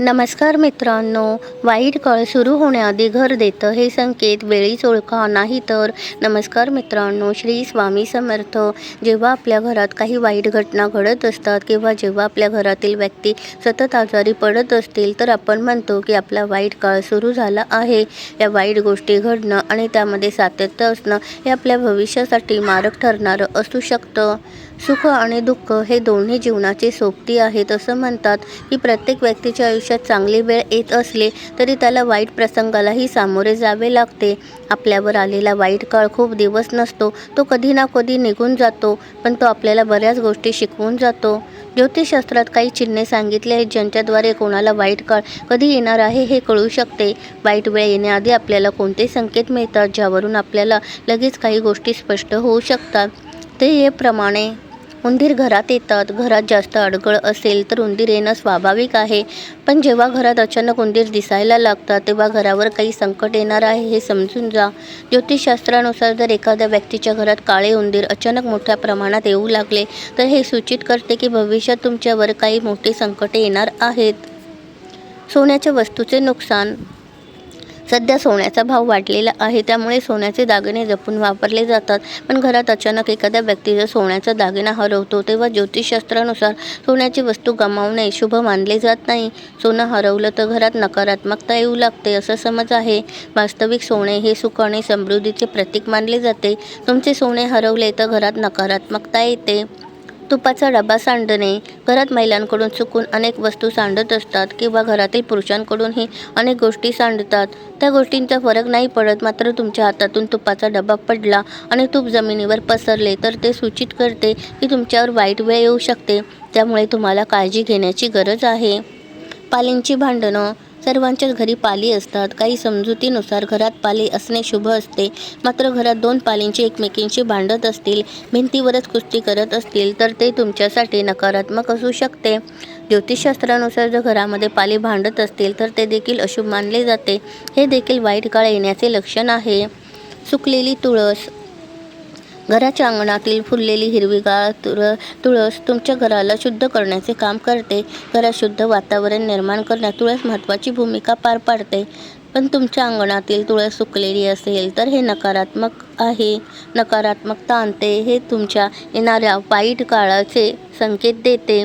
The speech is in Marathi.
नमस्कार मित्रांनो वाईट काळ सुरू होण्याआधी घर देतं हे संकेत वेळीच ओळखा नाही तर. नमस्कार मित्रांनो श्री स्वामी समर्थ. जेव्हा आपल्या घरात काही वाईट घटना घडत असतात किंवा जेव्हा आपल्या घरातील व्यक्ती सतत आजारी पडत असतील तर आपण म्हणतो की आपला वाईट काळ सुरू झाला आहे. या वाईट गोष्टी घडणं आणि त्यामध्ये सातत्य असणं हे आपल्या भविष्यासाठी मारक ठरणारं असू शकतं. सुख आणि दुःख हे दोन्ही जीवनाचे सोबती आहेत असं म्हणतात की प्रत्येक व्यक्तीच्या आयुष्यात चांगली वेळ येत असले तरी त्याला वाईट प्रसंगालाही सामोरे जावे लागते. आपल्यावर आलेला वाईट काळ खूप दिवस नसतो. तो कधी ना कधी निघून जातो पण तो आपल्याला बऱ्याच गोष्टी शिकवून जातो. ज्योतिषशास्त्रात काही चिन्हे सांगितले आहेत ज्यांच्याद्वारे कोणाला वाईट काळ कधी येणार आहे हे कळू शकते. वाईट वेळ येण्याआधी आपल्याला कोणते संकेत मिळतात ज्यावरून आपल्याला लगेच काही गोष्टी स्पष्ट होऊ शकतात? ते हे प्रमाणे उंदीर घरात येतात. घरात जास्त अडगळ असेल तर उंदीर येणं स्वाभाविक आहे. पण जेव्हा घरात अचानक उंदीर दिसायला लागतात तेव्हा घरावर काही संकट येणार आहे हे समजून जा. ज्योतिषशास्त्रानुसार जर एखाद्या व्यक्तीच्या घरात काळे उंदीर अचानक मोठ्या प्रमाणात येऊ लागले तर हे सूचित करते की भविष्यात तुमच्यावर काही मोठी संकटे येणार आहेत. सोन्याच्या वस्तूचे नुकसान सध्या सोन्याचा भाव वाढलेला आहे. त्यामुळे सोन्याचे दागिने जपून वापरले जातात. पण घरात अचानक एखाद्या व्यक्तीचा सोन्याचा दागिना हरवतो तेव्हा ज्योतिषशास्त्रानुसार सोन्याची वस्तू गमावणे शुभ मानले जात नाही. सोनं हरवलं तर घरात नकारात्मकता येऊ लागते असं समज आहे. वास्तविक सोने हे सुख आणि समृद्धीचे प्रतीक मानले जाते. तुमचे सोने हरवले तर घरात नकारात्मकता येते. तुपाचा डबा सांडणे. घरात महिलांकडून चुकून अनेक वस्तू सांडत असतात किंवा घरातील पुरुषांकडूनही अनेक गोष्टी सांडतात. त्या गोष्टींचा फरक नाही पडत मात्र तुमच्या हातातून तुपाचा डबा पडला आणि तूप जमिनीवर पसरले तर ते सूचित करते की तुमच्यावर वाईट वेळ येऊ शकते. त्यामुळे तुम्हाला काळजी घेण्याची गरज आहे. पालींची भांडणं. सर्वांच्याच घरी पाली असतात. काही समजुतीनुसार घरात पाली असणे शुभ असते. मात्र घरात दोन पालींची एकमेकींशी भांडत असतील भिंतीवरच कुस्ती करत असतील तर ते तुमच्यासाठी नकारात्मक असू शकते. ज्योतिषशास्त्रानुसार जर घरामध्ये पाली भांडत असतील तर ते देखील अशुभ मानले जाते. हे देखील वाईट काळ येण्याचे लक्षण आहे. सुकलेली तुळस घराच्या अंगणातील फुललेली हिरवीगार तुळ तुळस तुमच्या घराला शुद्ध करण्याचे काम करते. घरात शुद्ध वातावरण निर्माण करण्यात तुळस महत्त्वाची भूमिका पार पाडते. पण तुमच्या अंगणातील तुळस सुकलेली असेल तर हे नकारात्मक आहे. नकारात्मकता आणते हे तुमच्या येणाऱ्या वाईट काळाचे संकेत देते.